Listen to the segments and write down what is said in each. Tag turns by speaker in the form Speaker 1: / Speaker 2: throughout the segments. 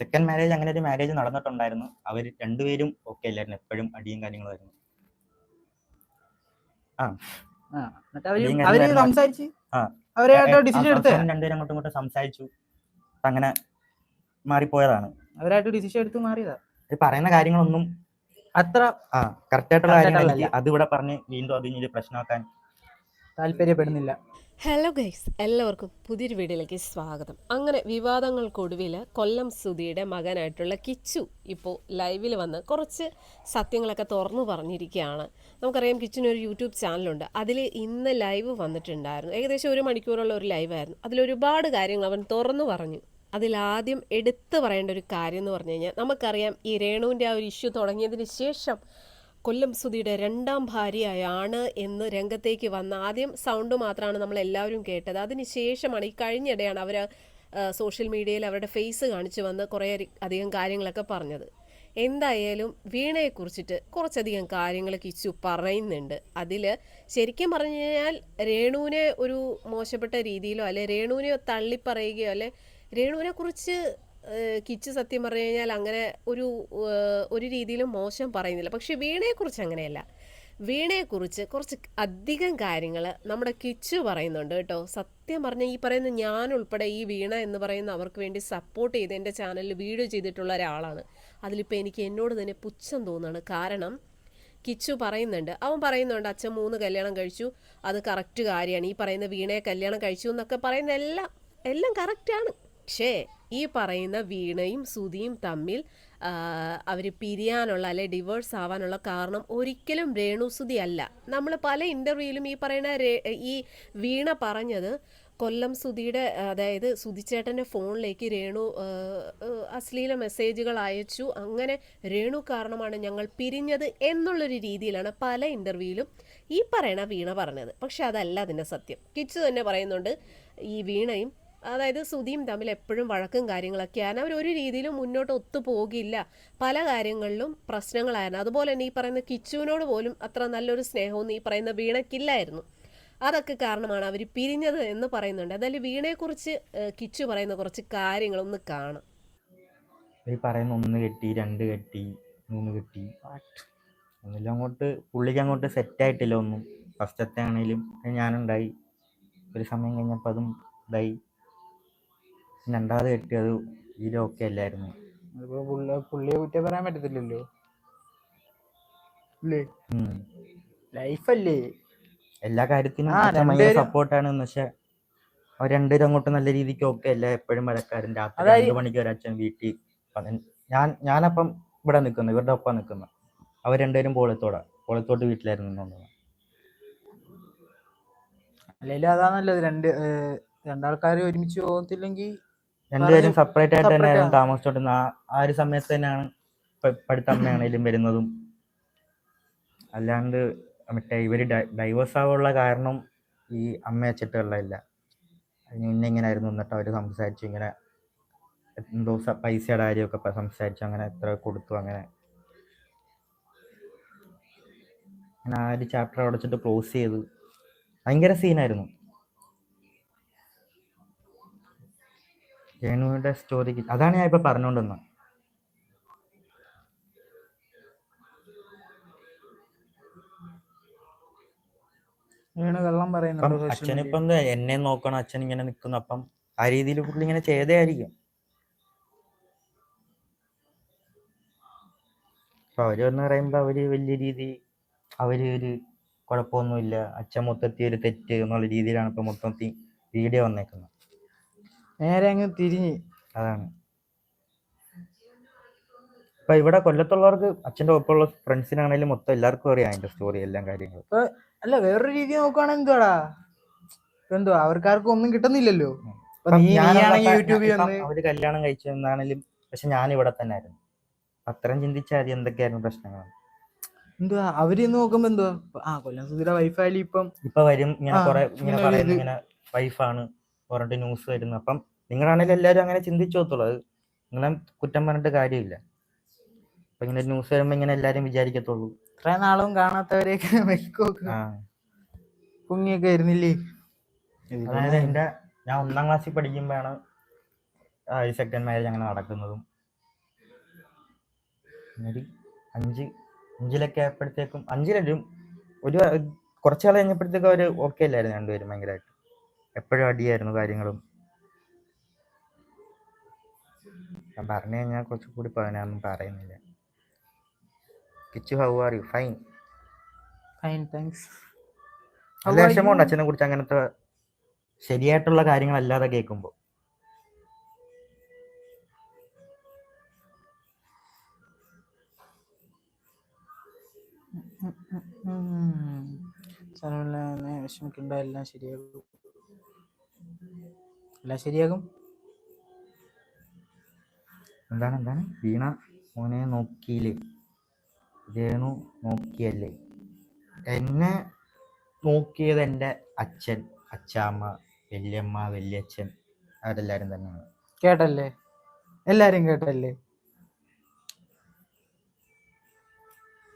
Speaker 1: Second marriage അങ്ങനെ ഒരു marriage നടന്നിട്ടുണ്ടായിരുന്നു. അവർ രണ്ടുപേരും ഓക്കെ അല്ലായിരുന്നു. എപ്പോഴും അടിയും കാര്യങ്ങളായിരുന്നു
Speaker 2: ആ.
Speaker 1: രണ്ടുപേരും അങ്ങോട്ടും ഇങ്ങോട്ടും സംസാരിച്ചു. അങ്ങനെ മാറിപ്പോയതാണ്.
Speaker 2: അവരായിട്ട് ഡിസിഷൻ എടുത്ത് മാറിയതാ?
Speaker 1: ഇത് പറയുന്ന കാര്യങ്ങളൊന്നും
Speaker 2: അത്ര
Speaker 1: ആ കറക്റ്റ് ആയിട്ടുള്ള
Speaker 2: കാര്യങ്ങളല്ല
Speaker 1: അതിവിടെ
Speaker 2: ആയിട്ടുള്ള
Speaker 1: അത് ഇവിടെ പറഞ്ഞ് വീണ്ടും അത് പ്രശ്നമാക്കാൻ
Speaker 2: താല്പര്യപ്പെടുന്നില്ല.
Speaker 3: ഹലോ ഗൈസ് എല്ലാവർക്കും പുതിയൊരു വീഡിയോയിലേക്ക് സ്വാഗതം. അങ്ങനെ വിവാദങ്ങൾക്കൊടുവിൽ കൊല്ലം സുധിയുടെ മകനായിട്ടുള്ള കിച്ചു ഇപ്പോൾ ലൈവിൽ വന്ന് കുറച്ച് സത്യങ്ങളൊക്കെ തുറന്നു പറഞ്ഞിരിക്കുകയാണ്. നമുക്കറിയാം കിച്ചിന് ഒരു യൂട്യൂബ് ചാനലുണ്ട്. അതിൽ ഇന്ന് ലൈവ് വന്നിട്ടുണ്ടായിരുന്നു. ഏകദേശം ഒരു മണിക്കൂറുള്ള ഒരു ലൈവായിരുന്നു. അതിലൊരുപാട് കാര്യങ്ങൾ അവൻ തുറന്നു പറഞ്ഞു. അതിലാദ്യം എടുത്തു പറയേണ്ട ഒരു കാര്യം എന്ന് പറഞ്ഞു കഴിഞ്ഞാൽ നമുക്കറിയാം ഈ രേണുവിന്റെ ആ ഒരു ഇഷ്യൂ തുടങ്ങിയതിന് ശേഷം കൊല്ലം സുധിയുടെ രണ്ടാം ഭാര്യയാണ് എന്ന് രംഗത്തേക്ക് വന്ന ആദ്യം സൗണ്ട് മാത്രമാണ് നമ്മൾ എല്ലാവരും കേട്ടത് അതിനുശേഷമാണ് ഈ കഴിഞ്ഞിടെയാണ് അവർ സോഷ്യൽ മീഡിയയിൽ അവരുടെ ഫേസ് കാണിച്ചു വന്ന് കുറേ അധികം കാര്യങ്ങളൊക്കെ പറഞ്ഞത്. എന്തായാലും വീണയെക്കുറിച്ചിട്ട് കുറച്ചധികം കാര്യങ്ങൾ കിച്ചു പറയുന്നുണ്ട്. അതിൽ ശരിക്കും പറഞ്ഞു കഴിഞ്ഞാൽ രേണുവിനെ ഒരു മോശപ്പെട്ട രീതിയിലോ അല്ലെ രേണുവിനെ തള്ളിപ്പറയുകയോ അല്ലെ രേണുവിനെ കുറിച്ച് കിച്ച് സത്യം പറഞ്ഞു കഴിഞ്ഞാൽ അങ്ങനെ ഒരു ഒരു രീതിയിലും മോശം പറയുന്നില്ല. പക്ഷെ വീണയെക്കുറിച്ച് അങ്ങനെയല്ല. വീണയെക്കുറിച്ച് കുറച്ച് അധികം കാര്യങ്ങൾ നമ്മുടെ കിച്ചു പറയുന്നുണ്ട് കേട്ടോ. സത്യം പറഞ്ഞ ഈ പറയുന്ന ഞാൻ ഉൾപ്പെടെ ഈ വീണ എന്ന് പറയുന്ന അവർക്ക് വേണ്ടി സപ്പോർട്ട് ചെയ്ത് എന്റെ ചാനലിൽ വീഡിയോ ചെയ്തിട്ടുള്ള ഒരാളാണ്. അതിലിപ്പോൾ എനിക്ക് എന്നോട് തന്നെ പുച്ഛം തോന്നുകയാണ്. കാരണം കിച്ചു പറയുന്നുണ്ട്. അവൻ പറയുന്നുണ്ട് അച്ഛൻ മൂന്ന് കല്യാണം കഴിച്ചു. അത് കറക്റ്റ് കാര്യമാണ്. ഈ പറയുന്ന വീണയെ കല്യാണം കഴിച്ചു എന്നൊക്കെ പറയുന്ന എല്ലാം എല്ലാം കറക്റ്റാണ് പക്ഷേ ഈ പറയുന്ന വീണയും സുധിയും തമ്മിൽ അവർ പിരിയാനുള്ള അല്ലെ ഡിവോഴ്സ് ആവാനുള്ള കാരണം ഒരിക്കലും രേണുസുതി അല്ല. നമ്മൾ പല ഇന്റർവ്യൂവിലും ഈ പറയുന്ന ഈ വീണ പറഞ്ഞത് കൊല്ലം സുധിയുടെ അതായത് സുധിച്ചേട്ടന്റെ ഫോണിലേക്ക് രേണു അശ്ലീല മെസ്സേജുകൾ അയച്ചു. അങ്ങനെ രേണു കാരണമാണ് ഞങ്ങൾ പിരിഞ്ഞത് എന്നുള്ളൊരു രീതിയിലാണ് പല ഇന്റർവ്യൂവിലും ഈ പറയണ വീണ പറഞ്ഞത്. പക്ഷെ അതല്ല അതിന്റെ സത്യം. കിച്ചു തന്നെ പറയുന്നുണ്ട് ഈ വീണയും അതായത് സുധിയും തമ്മിൽ എപ്പോഴും വഴക്കും കാര്യങ്ങളൊക്കെയാണ്. അവർ ഒരു രീതിയിലും മുന്നോട്ട് ഒത്തു ഒത്തുപോകില്ല പല കാര്യങ്ങളിലും പ്രശ്നങ്ങളായിരുന്നു. അതുപോലെ തന്നെ ഈ പറയുന്ന കിച്ചുവിനോട് പോലും അത്ര നല്ലൊരു സ്നേഹമൊന്നും ഈ പറയുന്ന വീണയ്ക്കില്ലായിരുന്നു. അതൊക്കെ കാരണമാണ് അവർ പിരിഞ്ഞത് എന്ന് പറയുന്നുണ്ട്. അതായത് വീണയെക്കുറിച്ച് കുറിച്ച് കിച്ചു പറയുന്ന കുറച്ച് കാര്യങ്ങളൊന്ന് കാണാം.
Speaker 1: ഈ പറയുന്ന ഒന്ന് കെട്ടി രണ്ട് കെട്ടി മൂന്ന് കെട്ടി. ഒന്നിലും അങ്ങോട്ട് പുള്ളിക്ക് അങ്ങോട്ട് സെറ്റ് ആയിട്ടില്ല ഒന്നും. ഫസ്റ്റത്തെ ആണെങ്കിലും ഞാനുണ്ടായി. ഒരു സമയം കഴിഞ്ഞപ്പോൾ അതും ഇതായി. രണ്ടാമത് കിട്ടിയത് ഇതിൽ ഓക്കെ അല്ലായിരുന്നു.
Speaker 2: അതിപ്പോ പുള്ള പുള്ളിയെ കുറ്റം പറയാൻ പറ്റത്തില്ലല്ലോ. ഇല്ലേ
Speaker 1: ഉം.
Speaker 2: ലൈഫല്ലേ?
Speaker 1: എല്ലാ കാര്യത്തിനും
Speaker 2: ആ,
Speaker 1: അച്ഛൻ ഭയങ്കര
Speaker 2: രണ്ടുപേരും-
Speaker 1: സപ്പോർട്ടാണ് പക്ഷെ അവർ രണ്ടുപേരും അങ്ങോട്ട് നല്ല രീതിക്ക് ഓക്കെ അല്ല. എപ്പോഴും വഴക്കാരും. രാത്രി
Speaker 2: അതായത്
Speaker 1: രണ്ടു മണിക്ക് ഒരു അച്ഛൻ വീട്ടിൽ ഞാൻ ഞാനപ്പം ഇവിടെ നിൽക്കുന്നു ഇവരുടെ ഒപ്പം നിൽക്കുന്നു അവർ രണ്ടുപേരും പോളത്തോടാ. പോളത്തോട്ട് വീട്ടിലായിരുന്നു
Speaker 2: അല്ലെങ്കിൽ അതാ നല്ലത്. രണ്ട് ഏഹ്, ഒരുമിച്ച് പോകത്തില്ലെങ്കിൽ
Speaker 1: രണ്ടുപേരും സെപ്പറേറ്റ് ആയിട്ട്
Speaker 2: തന്നെയാണ്
Speaker 1: തന്നെയായിരുന്നു. താമസിച്ചോണ്ടിരുന്നത്. ആ ആ ഒരു സമയത്ത് തന്നെയാണ് പഠിത്തമ്മയാണേലും വരുന്നതും. അല്ലാണ്ട് മറ്റേ ഇവർ ഡൈവേഴ്സ് ആവാനുള്ള കാരണം ഈ അമ്മ അച്ചിട്ടുള്ളതല്ല അതിന് മുന്നേ ഇങ്ങനെ ആയിരുന്നു എന്നിട്ട് അവർ സംസാരിച്ചു. ഇങ്ങനെ എന്തോ പൈസയുടെ കാര്യമൊക്കെ സംസാരിച്ചു. അങ്ങനെ എത്ര കൊടുത്തു അങ്ങനെ. അങ്ങനെ ആ ഒരു ചാപ്റ്റർ അടച്ചിട്ട് ക്ലോസ് ചെയ്തു. ഭയങ്കര സീനായിരുന്നു രേണുവിന്റെ സ്റ്റോറിക്ക് അതാണ് ഞാൻ ഇപ്പൊ പറഞ്ഞുകൊണ്ടിരുന്നത്
Speaker 2: പറയുന്നുണ്ട് media.
Speaker 1: അച്ഛനിപ്പം എന്നെ നോക്കണം അച്ഛൻ ഇങ്ങനെ നിൽക്കുന്നു അപ്പം ആ രീതിയിൽ പുള്ളി ഇങ്ങനെ ചെയ്തേ ആയിരിക്കും അപ്പൊ അവർ എന്ന് പറയുമ്പോ അവർ വലിയ രീതി അവർ ഒരു കുഴപ്പമൊന്നുമില്ല. അച്ഛൻ മൊത്തത്തിൽ ഒരു തെറ്റ് എന്നുള്ള രീതിയിലാണ് ഇപ്പൊ മൊത്തത്തിൽ വീഡിയോ വന്നേക്കുന്നത്.
Speaker 2: നേരെ അങ്ങ് തിരിഞ്ഞ്.
Speaker 1: അതാണ്. ഇപ്പൊ ഇവിടെ കൊല്ലത്തുള്ളവർക്ക് അച്ഛന്റെ ഒപ്പമുള്ള ഫ്രണ്ട്സിനാണെങ്കിലും മൊത്തം എല്ലാവർക്കും അറിയാം അതിന്റെ സ്റ്റോറി എല്ലാം കാര്യങ്ങളും.
Speaker 2: അല്ല വേറൊരു രീതി നോക്കുവാണെങ്കിൽ എന്തുവാടാ? ഇപ്പൊ എന്തുവാ? അവർക്കാർക്കും ഒന്നും കിട്ടുന്നില്ലല്ലോ. ഇപ്പൊ
Speaker 1: ഇപ്പം
Speaker 2: നീ
Speaker 1: ഞാനുള്ള
Speaker 2: നീയാണെങ്കിൽ യൂട്യൂബിൽ വന്ന്
Speaker 1: അവർ കല്യാണം കഴിച്ചെന്നാണെങ്കിലും പക്ഷെ ഞാൻ ഇവിടെ തന്നെ ആയിരുന്നു. അത്രയും ചിന്തിച്ചാൽ എന്തൊക്കെയായിരുന്നു പ്രശ്നങ്ങൾ
Speaker 2: എന്തുവാ? അവർ ഇന്ന് നോക്കുമ്പോ എന്തുവാ? ആ കൊല്ലം സുധീര വൈഫായാലും ഇപ്പം
Speaker 1: ഇപ്പൊ വരും ഇങ്ങനെ
Speaker 2: ആ,
Speaker 1: കുറെ ഇങ്ങനെ
Speaker 2: ഇങ്ങനെ
Speaker 1: പറയുന്നു
Speaker 2: ഇത്.
Speaker 1: ഇങ്ങനെ വൈഫാണ് പറഞ്ഞിട്ട് ന്യൂസ് വരുന്നു. അപ്പം നിങ്ങളാണെങ്കിലും എല്ലാവരും അങ്ങനെ ചിന്തിച്ചു നോത്തുള്ളൂ അത് നിങ്ങളെ കുറ്റം പറഞ്ഞിട്ട് കാര്യമില്ല. അപ്പൊ ഇങ്ങനെ ന്യൂസ് വരുമ്പോ ഇങ്ങനെ എല്ലാരും വിചാരിക്കത്തുള്ളൂ.
Speaker 2: ഇത്ര നാളും കാണാത്തവരെയൊക്കെ കുങ്ങിയൊക്കെ ആയിരുന്നില്ലേ
Speaker 1: അതായത് എന്റെ ഞാൻ ഒന്നാം ക്ലാസ്സിൽ പഠിക്കുമ്പോഴാണ് സെക്കൻഡ് മാരേജ് അങ്ങനെ നടക്കുന്നതും. ഒരു അഞ്ച് അഞ്ചിലൊക്കെ ആയപ്പോഴത്തേക്കും അഞ്ചിലും ഒരു കുറച്ച് കാലം കഴിഞ്ഞപ്പോഴത്തേക്കും അവർ ഓക്കെ അല്ലായിരുന്നു രണ്ടുപേരും ഭയങ്കരമായിട്ട്. എപ്പോഴും അടിയായിരുന്നു കാര്യങ്ങളും. ഞാൻ പറഞ്ഞു കഴിഞ്ഞാൽ കുറച്ചുകൂടി ഞാനൊന്നും പറയുന്നില്ല. Kichu how are you fine
Speaker 2: fine thanks
Speaker 1: നല്ല വിഷമമുണ്ട് അച്ഛനെ കുറിച്ച് അങ്ങനത്തെ ശരിയായിട്ടുള്ള കാര്യങ്ങളല്ലാതെ കേൾക്കുമ്പോൾ
Speaker 2: വിഷമിക്കണ്ട എല്ലാം ശരിയാകും എല്ലാം ശരിയാകും.
Speaker 1: എന്താണ് എന്താണ്? വീണ മോനെ നോക്കിയില്ലേ? രേണു നോക്കിയല്ലേ? എന്നെ നോക്കിയത് എന്റെ അച്ഛൻ അച്ചാമ്മ വല്യമ്മ വല്യച്ഛൻ. അവരെല്ലാവരും തന്നെയാണ്.
Speaker 2: കേട്ടല്ലേ? എല്ലാരും കേട്ടല്ലേ?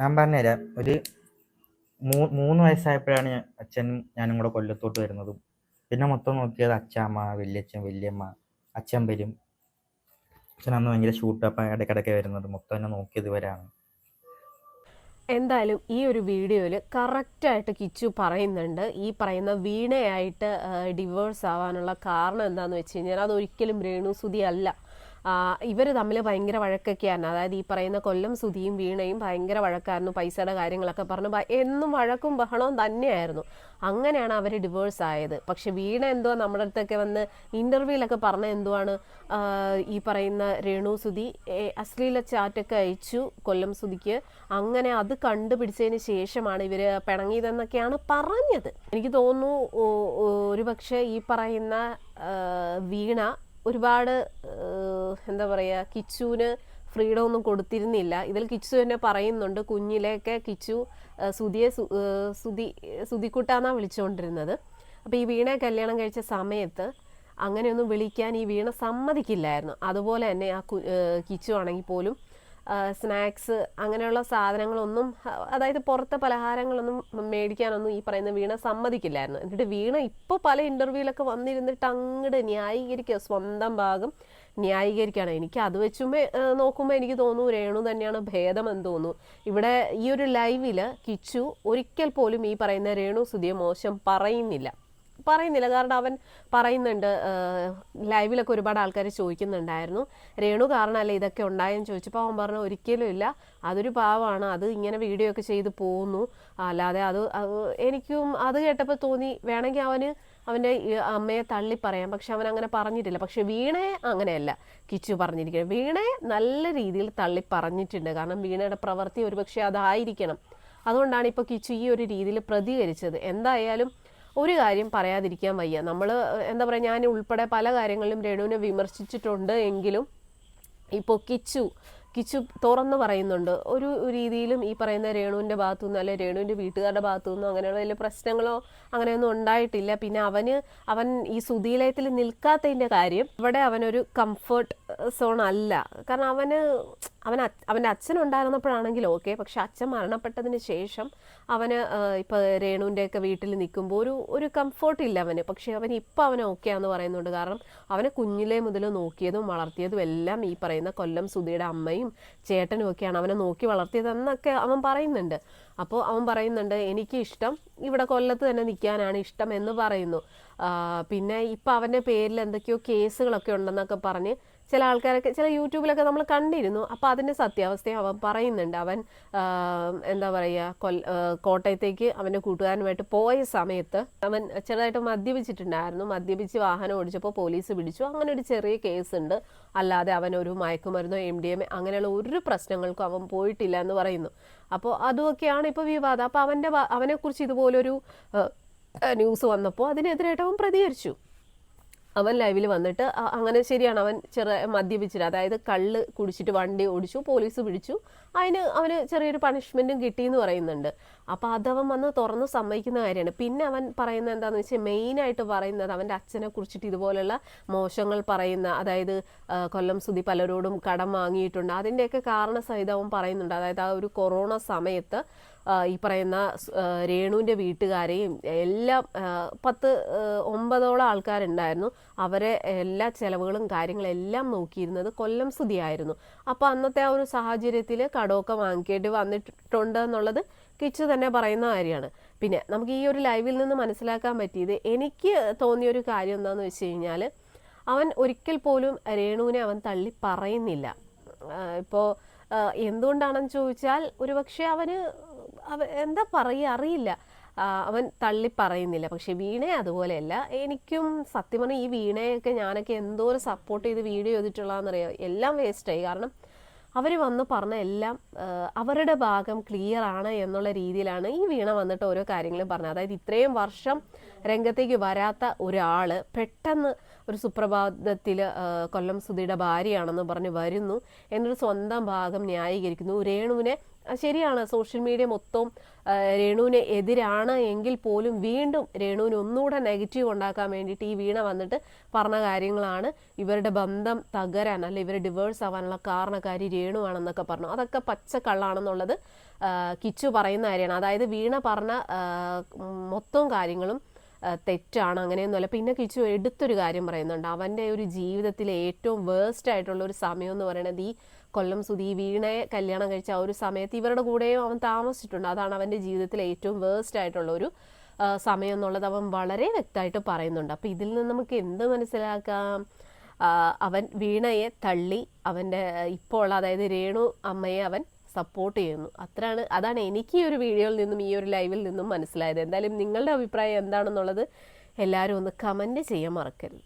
Speaker 1: ഞാൻ പറഞ്ഞുതരാം. ഒരു മൂന്ന് വയസ്സായപ്പോഴാണ് അച്ഛനും ഞാനും കൂടെ കൊല്ലത്തോട്ട് വരുന്നതും. പിന്നെ മൊത്തം നോക്കിയത് അച്ചാമ്മ വല്യച്ഛൻ വല്യമ്മ അച്ഛൻ വരും. അച്ഛൻ അന്ന് ഭയങ്കര ഷൂട്ട് അപ്പം ഇടയ്ക്കിടയ്ക്ക് വരുന്നത്. മൊത്തം എന്നെ നോക്കിയത് ഇവരാണ്.
Speaker 3: എന്തായാലും ഈ ഒരു വീഡിയോയിൽ കറക്റ്റായിട്ട് കിച്ചു പറയുന്നുണ്ട്. ഈ പറയുന്ന വീണയായിട്ട് ഡിവോഴ്സ് ആവാനുള്ള കാരണം എന്താണെന്ന് വെച്ച് കഴിഞ്ഞാൽ അതൊരിക്കലും രേണുസുതി അല്ല. ഇവർ തമ്മിൽ ഭയങ്കര വഴക്കൊക്കെയാണ് അതായത് ഈ പറയുന്ന കൊല്ലം സുധിയും വീണയും ഭയങ്കര വഴക്കായിരുന്നു പൈസയുടെ കാര്യങ്ങളൊക്കെ പറഞ്ഞു. എന്നും വഴക്കും ബഹളവും തന്നെയായിരുന്നു. അങ്ങനെയാണ് അവർ ഡിവോഴ്സ് ആയത്. പക്ഷെ വീണ എന്തോ നമ്മുടെ അടുത്തൊക്കെ വന്ന് ഇന്റർവ്യൂവിലൊക്കെ പറഞ്ഞ എന്തുവാണ്? ഈ പറയുന്ന രേണു സുധി അശ്ലീല ചാറ്റൊക്കെ അയച്ചു കൊല്ലം സുധിക്ക്. അങ്ങനെ അത് കണ്ടുപിടിച്ചതിന് ശേഷമാണ് ഇവർ പിണങ്ങിയതെന്നൊക്കെയാണ് പറഞ്ഞത്. എനിക്ക് തോന്നുന്നു ഒരുപക്ഷെ ഈ പറയുന്ന വീണ ഒരുപാട് എന്താ പറയുക കിച്ചുവിന് ഫ്രീഡം ഒന്നും കൊടുത്തിരുന്നില്ല. ഇതിൽ കിച്ചു തന്നെ പറയുന്നുണ്ട് കുഞ്ഞിലേക്ക് കിച്ചു സുതിയെ സുതി സുതിക്കുട്ടാന്നാണ് വിളിച്ചുകൊണ്ടിരുന്നത് അപ്പോൾ ഈ വീണയെ കല്യാണം കഴിച്ച സമയത്ത് അങ്ങനെയൊന്നും വിളിക്കാൻ ഈ വീണ സമ്മതിക്കില്ലായിരുന്നു. അതുപോലെ തന്നെ ആ കിച്ചു ആണെങ്കിൽ പോലും സ്നാക്സ് അങ്ങനെയുള്ള സാധനങ്ങളൊന്നും അതായത് പുറത്തെ പലഹാരങ്ങളൊന്നും മേടിക്കാനൊന്നും ഈ പറയുന്ന വീണ സമ്മതിക്കില്ലായിരുന്നു. എന്നിട്ട് വീണ ഇപ്പോൾ പല ഇന്റർവ്യൂവിലൊക്കെ വന്നിരുന്നിട്ട് അങ്ങോട്ട് ന്യായീകരിക്കുക സ്വന്തം ഭാഗം. ന്യായീകരിക്കുകയാണ്. എനിക്ക് അത് വെച്ചുമ്പോൾ നോക്കുമ്പോൾ എനിക്ക് തോന്നുന്നു രേണു തന്നെയാണ് ഭേദം എന്ന് തോന്നുന്നു. ഇവിടെ ഈ ഒരു ലൈവിൽ കിച്ചു ഒരിക്കൽ പോലും ഈ പറയുന്ന രേണു സുധിയെ മോശം പറയുന്നില്ല. പറയുന്നില്ല. കാരണം അവൻ പറയുന്നുണ്ട് ലൈവിലൊക്കെ ഒരുപാട് ആൾക്കാർ ചോദിക്കുന്നുണ്ടായിരുന്നു. രേണു കാരണമല്ല ഇതൊക്കെ ഉണ്ടായെന്ന് ചോദിച്ചപ്പോൾ അവൻ പറഞ്ഞു ഒരിക്കലും ഇല്ല. അതൊരു പാവമാണ് അത് ഇങ്ങനെ വീഡിയോ ഒക്കെ ചെയ്ത് പോകുന്നു. അല്ലാതെ അത് എനിക്കും അത് കേട്ടപ്പോൾ തോന്നി വേണമെങ്കിൽ അവന് അവന്റെ അമ്മയെ തള്ളി പറയാം. പക്ഷെ അവൻ അങ്ങനെ പറഞ്ഞിട്ടില്ല. പക്ഷെ വീണയെ അങ്ങനെയല്ല കിച്ചു പറഞ്ഞിരിക്കുന്നത്. വീണയെ നല്ല രീതിയിൽ തള്ളി പറഞ്ഞിട്ടുണ്ട്. കാരണം വീണയുടെ പ്രവൃത്തി ഒരുപക്ഷെ അതായിരിക്കണം. അതുകൊണ്ടാണ് ഇപ്പോൾ കിച്ചു ഈ ഒരു രീതിയിൽ പ്രതികരിച്ചത്. എന്തായാലും ഒരു കാര്യം പറയാതിരിക്കാൻ വയ്യ. നമ്മൾ എന്താ പറയുക ഞാൻ ഉൾപ്പെടെ പല കാര്യങ്ങളിലും രേണുവിനെ വിമർശിച്ചിട്ടുണ്ട് എങ്കിലും ഇപ്പോൾ കിച്ചു കിച്ചു തുറന്ന് പറയുന്നുണ്ട്. ഒരു രീതിയിലും ഈ പറയുന്ന രേണുവിന്റെ ഭാഗത്തു നിന്ന് അല്ലെ രേണുവിന്റെ വീട്ടുകാരുടെ ഭാഗത്തു നിന്നോ അങ്ങനെയുള്ള വലിയ പ്രശ്നങ്ങളോ അങ്ങനെയൊന്നും ഉണ്ടായിട്ടില്ല. പിന്നെ അവന് അവൻ ഈ സുധീലയത്തിൽ നിൽക്കാത്തതിന്റെ കാര്യം ഇവിടെ അവനൊരു കംഫർട്ട് സോൺ അല്ല. കാരണം അവന് അവൻ അവന്റെ അച്ഛൻ ഉണ്ടായിരുന്നപ്പോഴാണെങ്കിൽ ഓക്കെ പക്ഷെ അച്ഛൻ മരണപ്പെട്ടതിന് ശേഷം അവന് ഇപ്പോൾ രേണുവിന്റെയൊക്കെ വീട്ടിൽ നിൽക്കുമ്പോൾ ഒരു ഒരു കംഫർട്ട് ഇല്ല അവന്. പക്ഷേ അവൻ ഇപ്പോൾ അവൻ ഓക്കെ ആണെന്ന് പറയുന്നുണ്ട്. കാരണം അവനെ കുഞ്ഞിലേ മുതൽ നോക്കിയതും വളർത്തിയതും എല്ലാം ഈ പറയുന്ന കൊല്ലം സുധിയുടെ അമ്മയും ചേട്ടനും ഒക്കെയാണ് അവനെ നോക്കി വളർത്തിയതെന്നൊക്കെ അവൻ പറയുന്നുണ്ട്. അപ്പോൾ അവൻ പറയുന്നുണ്ട് എനിക്ക് ഇഷ്ടം ഇവിടെ കൊല്ലത്ത് തന്നെ നിൽക്കാനാണ് ഇഷ്ടം എന്ന് പറയുന്നു. പിന്നെ ഇപ്പം അവന്റെ പേരിൽ എന്തൊക്കെയോ കേസുകളൊക്കെ ഉണ്ടെന്നൊക്കെ പറഞ്ഞ് ചില ആൾക്കാരൊക്കെ ചില യൂട്യൂബിലൊക്കെ നമ്മൾ കണ്ടിരുന്നു. അപ്പോൾ അതിന്റെ സത്യാവസ്ഥയും അവൻ പറയുന്നുണ്ട്. അവൻ എന്താ പറയുക കൊല്ല കോട്ടയത്തേക്ക് അവന്റെ കൂട്ടുകാരനുമായിട്ട് പോയ സമയത്ത് അവൻ ചെറുതായിട്ട് മദ്യപിച്ചിട്ടുണ്ടായിരുന്നു. മദ്യപിച്ച് വാഹനം ഓടിച്ചപ്പോൾ പോലീസ് പിടിച്ചു. അങ്ങനെ ഒരു ചെറിയ കേസ് ഉണ്ട് അല്ലാതെ അവൻ ഒരു മയക്കുമരുന്നോ എം ഡി എം അങ്ങനെയുള്ള ഒരു പ്രശ്നങ്ങൾക്കും അവൻ പോയിട്ടില്ല എന്ന് പറയുന്നു. അപ്പോൾ അതുമൊക്കെയാണ് ഇപ്പോൾ വിവാദം. അപ്പോൾ അവന്റെ അവനെക്കുറിച്ച് ഇതുപോലൊരു ന്യൂസ് വന്നപ്പോൾ അതിനെതിരായിട്ട് അവൻ പ്രതികരിച്ചു. അവൻ ലൈവിൽ വന്നിട്ട് അങ്ങനെ ശരിയാണ്. അവൻ ചെറിയ മദ്യപിച്ചിട്ട് അതായത് കള്ള് കുടിച്ചിട്ട് വണ്ടി ഓടിച്ചു പോലീസ് പിടിച്ചു. അതിന് അവന് ചെറിയൊരു പണിഷ്മെന്റും കിട്ടിയെന്ന് പറയുന്നുണ്ട്. അപ്പോൾ അതവൻ വന്ന് തുറന്ന് സമ്മതിക്കുന്ന കാര്യമാണ്. പിന്നെ അവൻ പറയുന്നത് എന്താണെന്ന് വെച്ചാൽ മെയിനായിട്ട് പറയുന്നത് അവന്റെ അച്ഛനെ കുറിച്ചിട്ട് ഇതുപോലുള്ള മോശങ്ങൾ പറയുന്ന അതായത് കൊല്ലം സുധി പലരോടും കടം വാങ്ങിയിട്ടുണ്ട്. അതിന്റെയൊക്കെ കാരണസഹിതം അവൻ പറയുന്നുണ്ട്. അതായത് ആ ഒരു കൊറോണ സമയത്ത് ഈ പറയുന്ന രേണുവിന്റെ വീട്ടുകാരെയും എല്ലാം പത്ത് ഒമ്പതോളം ആൾക്കാരുണ്ടായിരുന്നു. അവരെ എല്ലാ ചെലവുകളും കാര്യങ്ങളും എല്ലാം നോക്കിയിരുന്നത് കൊല്ലം സ്ഥിതിയായിരുന്നു. അപ്പോൾ അന്നത്തെ ആ ഒരു സാഹചര്യത്തിൽ കടമൊക്കെ വാങ്ങിക്കേണ്ടി വന്നിട്ടുണ്ട് എന്നുള്ളത് കിച്ചു തന്നെ പറയുന്ന കാര്യമാണ്. പിന്നെ നമുക്ക് ഈ ഒരു ലൈവിൽ നിന്ന് മനസ്സിലാക്കാൻ പറ്റിയത് എനിക്ക് തോന്നിയ ഒരു കാര്യം എന്താണെന്ന് വെച്ച് കഴിഞ്ഞാൽ അവൻ ഒരിക്കൽ പോലും രേണുവിനെ അവൻ തള്ളി പറയുന്നില്ല. ഇപ്പോൾ എന്തുകൊണ്ടാണെന്ന് ചോദിച്ചാൽ ഒരുപക്ഷെ അവന് അവ എന്താ പറയുക അറിയില്ല. അവൻ തള്ളി പറയുന്നില്ല. പക്ഷെ വീണ അതുപോലെയല്ല. എനിക്കും സത്യം പറഞ്ഞാൽ ഈ വീണയൊക്കെ ഞാനൊക്കെ എന്തോരം സപ്പോർട്ട് ചെയ്ത് വീഡിയോ ചെയ്തിട്ടുള്ളതെന്നറിയാം എല്ലാം വേസ്റ്റായി കാരണം അവർ വന്ന് പറഞ്ഞ എല്ലാം അവരുടെ ഭാഗം ക്ലിയർ ആണ് എന്നുള്ള രീതിയിലാണ് ഈ വീണ വന്നിട്ട് ഓരോ കാര്യങ്ങളും പറഞ്ഞത്. അതായത് ഇത്രയും വർഷം രംഗത്തേക്ക് വരാത്ത ഒരാൾ പെട്ടെന്ന് ഒരു സുപ്രഭാതത്തിൽ കൊല്ലം സുധിയുടെ ഭാര്യയാണെന്ന് പറഞ്ഞ് വരുന്നു. എന്നൊരു സ്വന്തം ഭാഗം ന്യായീകരിക്കുന്നു. രേണുവിനെ ശരിയാണ്. സോഷ്യൽ മീഡിയ മൊത്തം രേണുവിന് എതിരാണ് എങ്കിൽ പോലും വീണ്ടും രേണുവിന് ഒന്നുകൂടെ നെഗറ്റീവ് ഉണ്ടാക്കാൻ വേണ്ടിയിട്ട് ഈ വീണ വന്നിട്ട് പറഞ്ഞ കാര്യങ്ങളാണ്. ഇവരുടെ ബന്ധം തകരാൻ അല്ലെ ഇവർ ഡിവേഴ്സ് ആവാനുള്ള കാരണക്കാരി രേണുവാണെന്നൊക്കെ പറഞ്ഞു. അതൊക്കെ പച്ചക്കള്ളാണെന്നുള്ളത് കള്ളാണെന്നുള്ളത് കിച്ചു പറയുന്ന കാര്യമാണ്. അതായത് വീണ പറഞ്ഞ മൊത്തം കാര്യങ്ങളും തെറ്റാണ് അങ്ങനെയൊന്നുമല്ല. പിന്നെ കിച്ചു എടുത്തൊരു കാര്യം പറയുന്നുണ്ട്. അവന്റെ ഒരു ജീവിതത്തിലെ ഏറ്റവും വേസ്റ്റ് ആയിട്ടുള്ള ഒരു സമയം എന്ന് പറയുന്നത് ഈ കൊല്ലം സുധി വീണയെ കല്യാണം കഴിച്ച ആ ഒരു സമയത്ത് ഇവരുടെ കൂടെയും അവൻ താമസിച്ചിട്ടുണ്ട്. അതാണ് അവന്റെ ജീവിതത്തിലെ ഏറ്റവും വേസ്റ്റ് ആയിട്ടുള്ള ഒരു സമയം എന്നുള്ളത് അവൻ വളരെ വ്യക്തമായിട്ട് പറയുന്നുണ്ട്. അപ്പോൾ ഇതിൽ നിന്ന് നമുക്ക് എന്ത് മനസ്സിലാക്കാം? അവൻ വീണയെ തള്ളി അവന്റെ ഇപ്പോൾ അതായത് രേണു അമ്മയെ അവൻ സപ്പോർട്ട് ചെയ്യുന്നു. അത്രയാണ് അതാണ് എനിക്ക് ഈ ഒരു വീഡിയോയിൽ നിന്നും ഈ ഒരു ലൈവിൽ നിന്നും മനസ്സിലായത്. എന്തായാലും നിങ്ങളുടെ അഭിപ്രായം എന്താണെന്നുള്ളത് എല്ലാവരും ഒന്ന് കമന്റ് ചെയ്യാൻ മറക്കരുത്.